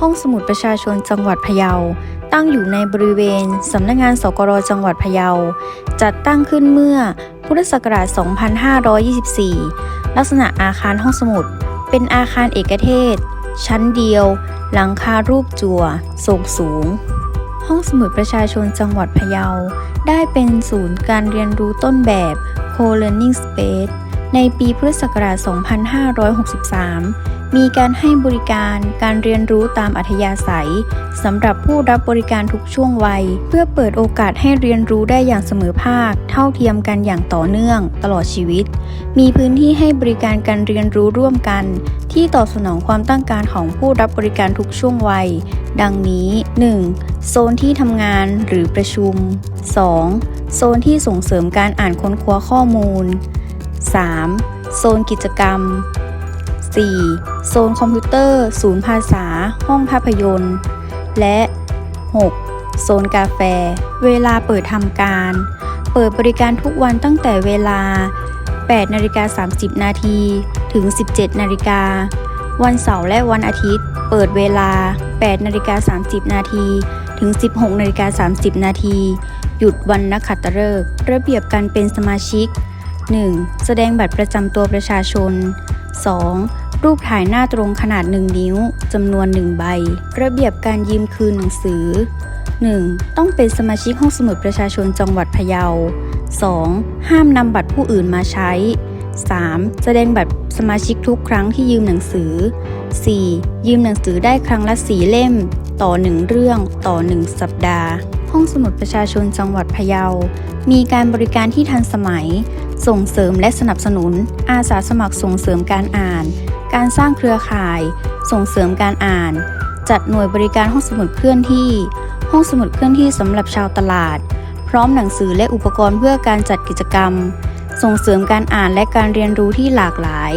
ห้องสมุดประชาชนจังหวัดพะเยา ตั้งอยู่ในบริเวณสำนักงานสกรจังหวัดพะเยา จัดตั้งขึ้นเมื่อพุทธศักราช 2524 ลักษณะอาคารห้องสมุด เป็นอาคารเอกเทศ ชั้นเดียว หลังคารูปจั่วทรงสูง ห้องสมุดประชาชนจังหวัดพะเยา ได้เป็นศูนย์การเรียนรู้ต้นแบบ Co-Learning Space ในปีพุทธศักราช 2563 มีการให้บริการการเรียนรู้ตามอัธยาศัยสำหรับผู้รับบริการทุกช่วงวัย เพื่อเปิดโอกาสให้เรียนรู้ได้อย่างเสมอภาค เท่าเทียมกันอย่างต่อเนื่องตลอดชีวิต มีพื้นที่ให้บริการการเรียนรู้ร่วมกัน ที่ตอบสนองความต้องการของผู้รับบริการทุกช่วงวัย ดังนี้ 1. โซนที่ทำงานหรือประชุม 2. โซนที่ส่งเสริมการอ่านค้นคว้าข้อมูล 3. โซนกิจกรรม 4. โซนคอมพิวเตอร์ ศูนย์ภาษา ห้องภาพยนตร์ และ 6. โซนกาแฟ เวลาเปิดทำการ เปิดบริการทุกวันตั้งแต่เวลา 8นาฬิกา30 นาทีถึง 17นาฬิกา วันเสาร์และวันอาทิตย์ เปิดเวลา 8นาฬิกา30 นาทีถึง 16นาฬิกา30 นาที หยุดวันนักขัตฤกษ์ระเบียบการเป็นสมาชิก 1. แสดงบัตรประจำตัวประชาชน 2. รูปถ่ายหน้าตรงขนาด 1 นิ้วจำนวน 1 ใบ ระเบียบการยืมคืนหนังสือ 1. ต้องเป็นสมาชิกห้องสมุดประชาชนจังหวัดพะเยา 2. ห้ามนำบัตรผู้อื่นมาใช้ 3. แสดงบัตรสมาชิกทุกครั้งที่ยืมหนังสือ 4. ยืมหนังสือได้ครั้งละสีเล่ม ต่อ 1 เรื่องต่อ 1 สัปดาห์ ห้องสมุดประชาชนจังหวัดพะเยา มีการบริการที่ทันสมัย ส่งเสริมและสนับสนุน อาสาสมัครส่งเสริมการอ่าน การสร้างเครือข่าย ส่งเสริมการอ่าน จัดหน่วยบริการห้องสมุดเคลื่อนที่ ห้องสมุดเคลื่อนที่สำหรับชาวตลาด พร้อมหนังสือและอุปกรณ์เพื่อการจัดกิจกรรม ส่งเสริมการอ่านและการเรียนรู้ที่หลากหลาย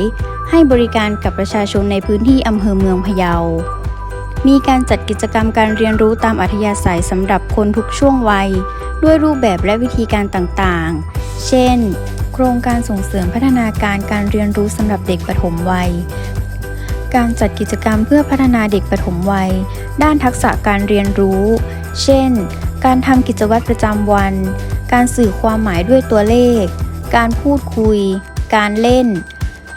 ให้บริการกับประชาชนในพื้นที่อำเภอเมืองพะเยา มีการจัดกิจกรรมการเรียนรู้ตามอัธยาศัยสำหรับคนทุกช่วงวัย ด้วยรูปแบบและวิธีการต่างๆ เช่น ครงการส่งเสริมพัฒนาการการเรียนรู้สำหรับเด็กปฐมวัย การจัดกิจกรรมเพื่อพัฒนาเด็กปฐมวัย ด้านทักษะการเรียนรู้ เช่น การทำกิจวัตรประจำวัน การสื่อความหมายด้วยตัวเลข การพูดคุย การเล่น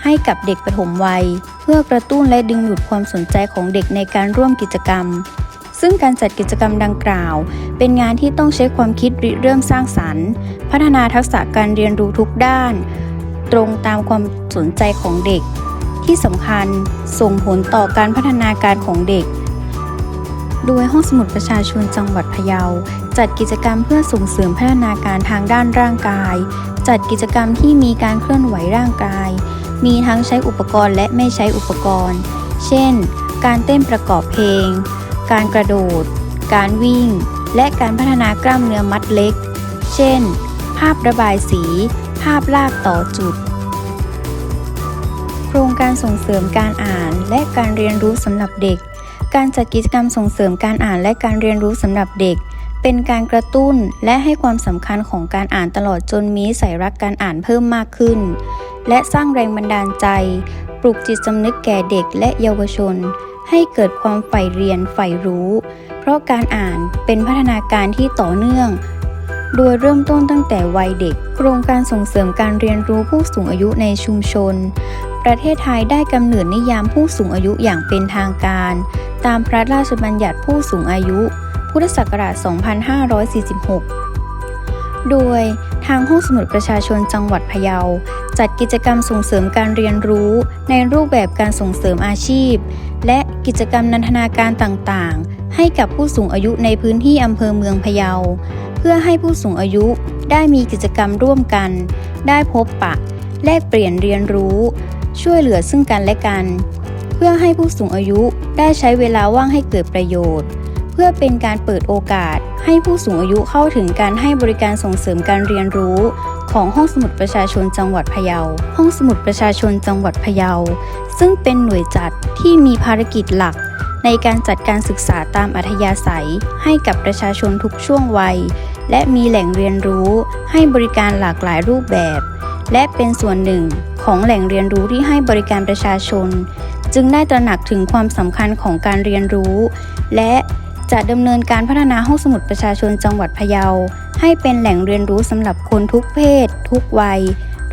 ให้กับเด็กปฐมวัย เพื่อกระตุ้นและดึงดูดความสนใจของเด็กในการร่วมกิจกรรม ซึ่งการจัดกิจกรรมดังกล่าว เป็นงานที่ต้องใช้ความคิดริเริ่มสร้างสรรค์ พัฒนาทักษะการเรียนรู้ทุกด้าน ตรงตามความสนใจของเด็ก ที่สำคัญส่งผลต่อการพัฒนาการของเด็ก โดยห้องสมุดประชาชนจังหวัดพะเยา จัดกิจกรรมเพื่อส่งเสริมพัฒนาการทางด้านร่างกาย จัดกิจกรรมที่มีการเคลื่อนไหวร่างกาย มีทั้งใช้อุปกรณ์และไม่ใช้อุปกรณ์ เช่น การเต้นประกอบเพลง การกระโดด การวิ่ง และการพัฒนากล้ามเนื้อมัดเล็ก เช่นาพระบายสี ภาพลากต่อจุด โครงการส่งเสริมการอ่านและการเรียนรู้สำหรับเด็ก การจัดกิจกรรมส่งเสริมการอ่านและการเรียนรู้สำหรับเด็ก เป็นการกระตุ้นและให้ความสำคัญของการอ่านตลอดจนมีนิสัยรักการอ่านเพิ่มมากขึ้น และสร้างแรงบันดาลใจ ปลุกจิตสำนึกแก่เด็กและเยาวชน ให้เกิดความใฝ่เรียนใฝ่รู้ เพราะการอ่านเป็นพัฒนาการที่ต่อเนื่อง โดยเริ่มต้นตั้งแต่วัยเด็ก โครงการส่งเสริมการเรียนรู้ผู้สูงอายุในชุมชน ประเทศไทยได้กำเนิดนิยามผู้สูงอายุอย่างเป็นทางการ ตามพระราชบัญญัติผู้สูงอายุ พุทธศักราช 2546 โดยทางห้องสมุดประชาชนจังหวัดพะเยา จัดกิจกรรมส่งเสริมการเรียนรู้ ในรูปแบบการส่งเสริมอาชีพ และกิจกรรมนันทนาการต่างๆ ให้กับผู้สูงอายุในพื้นที่อำเภอเมืองพะเยา เพื่อให้ผู้สูงอายุได้มีกิจกรรมร่วมกัน ได้พบปะ แลกเปลี่ยนเรียนรู้ ช่วยเหลือซึ่งกันและกัน เพื่อให้ผู้สูงอายุได้ใช้เวลาว่างให้เกิดประโยชน์ เพื่อเป็นการเปิดโอกาส ให้ผู้สูงอายุเข้าถึงการให้บริการส่งเสริมการเรียนรู้ของห้องสมุดประชาชนจังหวัดพะเยา ห้องสมุดประชาชนจังหวัดพะเยา ซึ่งเป็นหน่วยจัดที่มีภารกิจหลัก ในการจัดการศึกษาตามอัธยาศัย ให้กับประชาชนทุกช่วงวัย และมีแหล่งเรียนรู้ ให้บริการหลากหลายรูปแบบ และเป็นส่วนหนึ่งของแหล่งเรียนรู้ที่ให้บริการประชาชน จึงได้ตระหนักถึงความสำคัญของการเรียนรู้ และจะดำเนินการพัฒนาห้องสมุดประชาชนจังหวัดพะเยา ให้เป็นแหล่งเรียนรู้สำหรับคนทุกเพศ ทุกวัย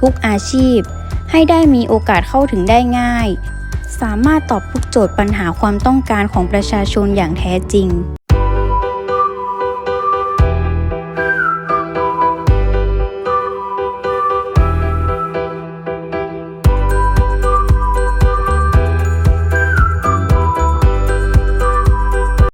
ทุกอาชีพ ให้ได้มีโอกาสเข้าถึงได้ง่าย สามารถตอบทุกโจทย์ปัญหาความต้องการของประชาชนอย่างแท้จริง